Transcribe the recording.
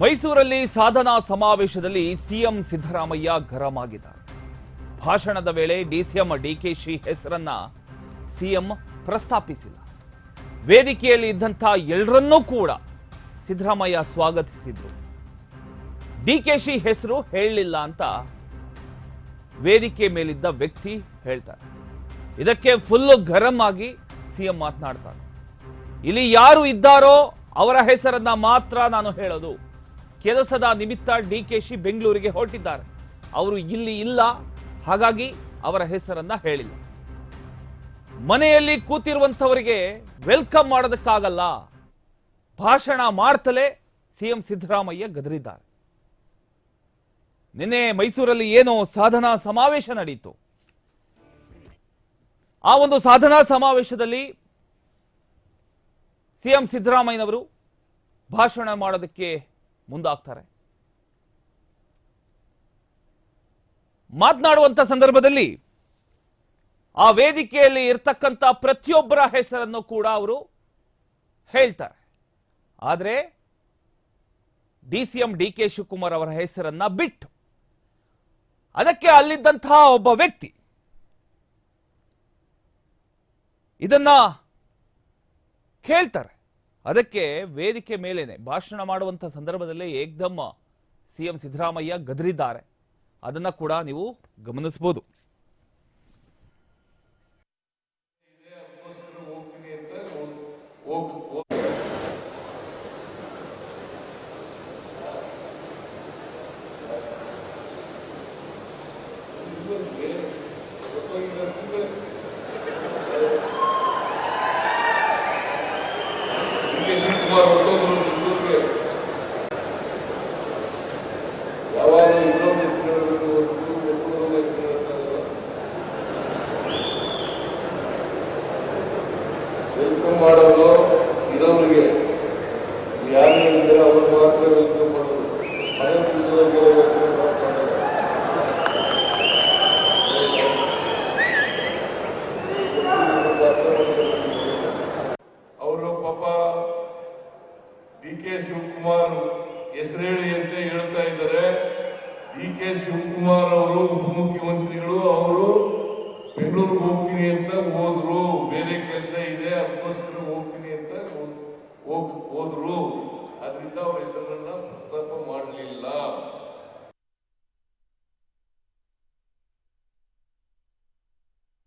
ಮೈಸೂರಲ್ಲಿ ಸಾಧನಾ ಸಮಾವೇಶದಲ್ಲಿ ಸಿಎಂ ಸಿದ್ದರಾಮಯ್ಯ ಗರಂ ಆಗಿದ್ದಾರೆ ಭಾಷಣದ ವೇಳೆ ಡಿಸಿಎಂ ಡಿಕೆಶಿ ಹೆಸರನ್ನ ಸಿಎಂ ಪ್ರಸ್ತಾಪಿಸಿಲ್ಲ. ವೇದಿಕೆಯಲ್ಲಿ ಇದ್ದಂಥ ಎಲ್ಲರನ್ನೂ ಕೂಡ ಸಿದ್ದರಾಮಯ್ಯ ಸ್ವಾಗತಿಸಿದ್ರು. ಡಿಕೆಶಿ ಹೆಸರು ಹೇಳಲಿಲ್ಲ ಅಂತ ವೇದಿಕೆ ಮೇಲಿದ್ದ ವ್ಯಕ್ತಿ ಹೇಳ್ತಾರೆ. ಇದಕ್ಕೆ ಫುಲ್ ಗರಂ ಆಗಿ ಸಿಎಂ ಮಾತನಾಡ್ತಾರೆ. ಇಲ್ಲಿ ಯಾರು ಇದ್ದಾರೋ ಅವರ ಹೆಸರನ್ನ ಮಾತ್ರ ನಾನು ಹೇಳೋದು. ಕೆಲಸದ ನಿಮಿತ್ತ ಡಿ ಕೆ ಶಿ ಬೆಂಗಳೂರಿಗೆ ಹೊರಟಿದ್ದಾರೆ. ಅವರು ಇಲ್ಲಿ ಇಲ್ಲ. ಹಾಗಾಗಿ ಅವರ ಹೆಸರನ್ನ ಹೇಳಿಲ್ಲ. ಮನೆಯಲ್ಲಿ ಕೂತಿರುವಂಥವರಿಗೆ ವೆಲ್ಕಮ್ ಮಾಡೋದಕ್ಕಾಗಲ್ಲ. ಭಾಷಣ ಮಾಡ್ತಲೇ ಸಿಎಂ ಸಿದ್ದರಾಮಯ್ಯ ಗದರಿದ್ದಾರೆ. ನಿನ್ನೆ ಮೈಸೂರಲ್ಲಿ ಏನೋ ಸಾಧನಾ ಸಮಾವೇಶ ನಡೆಯಿತು ಆ ಒಂದು ಸಾಧನಾ ಸಮಾವೇಶದಲ್ಲಿ ಸಿಎಂ ಸಿದ್ದರಾಮಯ್ಯನವರು ಭಾಷಣ ಮಾಡೋದಕ್ಕೆ ಮುಂದಾಗ್ತಾರೆ. ಮಾತನಾಡುವಂತ ಸಂದರ್ಭದಲ್ಲಿ ಆ ವೇದಿಕೆಯಲ್ಲಿ ಇರ್ತಕ್ಕಂಥ ಪ್ರತಿಯೊಬ್ಬರ ಹೆಸರನ್ನು ಕೂಡ ಅವರು ಹೇಳ್ತಾರೆ. ಆದರೆ D C M D K Shivakumar ಅವರ ಹೆಸರನ್ನ ಬಿಟ್ಟು ಅದಕ್ಕೆ ಅಲ್ಲಿದ್ದಂತಹ ಒಬ್ಬ ವ್ಯಕ್ತಿ ಇದನ್ನ ಕೇಳ್ತಾರೆ. ಅದಕ್ಕೆ ವೇದಿಕೆ ಮೇಲೇನೆ ಭಾಷಣ ಮಾಡುವಂಥ ಸಂದರ್ಭದಲ್ಲೇ ಏಕ್ದಮ್ ಸಿಎಂ ಸಿದ್ದರಾಮಯ್ಯ ಗದರಿದ್ದಾರೆ. ಅದನ್ನ ಕೂಡ ನೀವು ಗಮನಿಸಬಹುದು ಹೋಗ್ತೀನಿ ಹೋಗ್ ಹೋಗ್- ಡಿ ಕೆ ಶಿವಕುಮಾರ್ ಹೊರಟೋದ್ರು ಮಾಡೋದು ಇರೋರಿಗೆ ಯಾರು ಇದ್ದಾರೆ ಅವ್ರು ಮಾತ್ರ ವೆಲ್ಕಮ್ ಮಾಡೋದು ಮನೆ ಕೂತಿರೋರಿಗೆ ವೆಲ್ಕಮ್ ಮಾಡೋದು ಅವರು ಪಾಪ ಡಿ ಕೆ ಶಿವಕುಮಾರ್ ಹೆಸರೇಳಿ ಅಂತ ಹೇಳ್ತಾ ಇದ್ದಾರೆ. ಡಿ ಕೆ ಶಿವಕುಮಾರ್ ಅವರು ಉಪಮುಖ್ಯಮಂತ್ರಿಗಳು, ಅವರು ಬೆಂಗಳೂರಿಗೆ ಹೋಗ್ತೀನಿ ಅಂತ ಹೋದ್ರು. ಬೇರೆ ಕೆಲಸ ಇದೆ, ಅದಕ್ಕೋಸ್ಕರ ಹೋಗ್ತೀನಿ ಅಂತ ಹೋದ್ರು. ಅದರಿಂದ ಅವ್ರ ಹೆಸರನ್ನ ಪ್ರಸ್ತಾಪ ಮಾಡಲಿಲ್ಲ.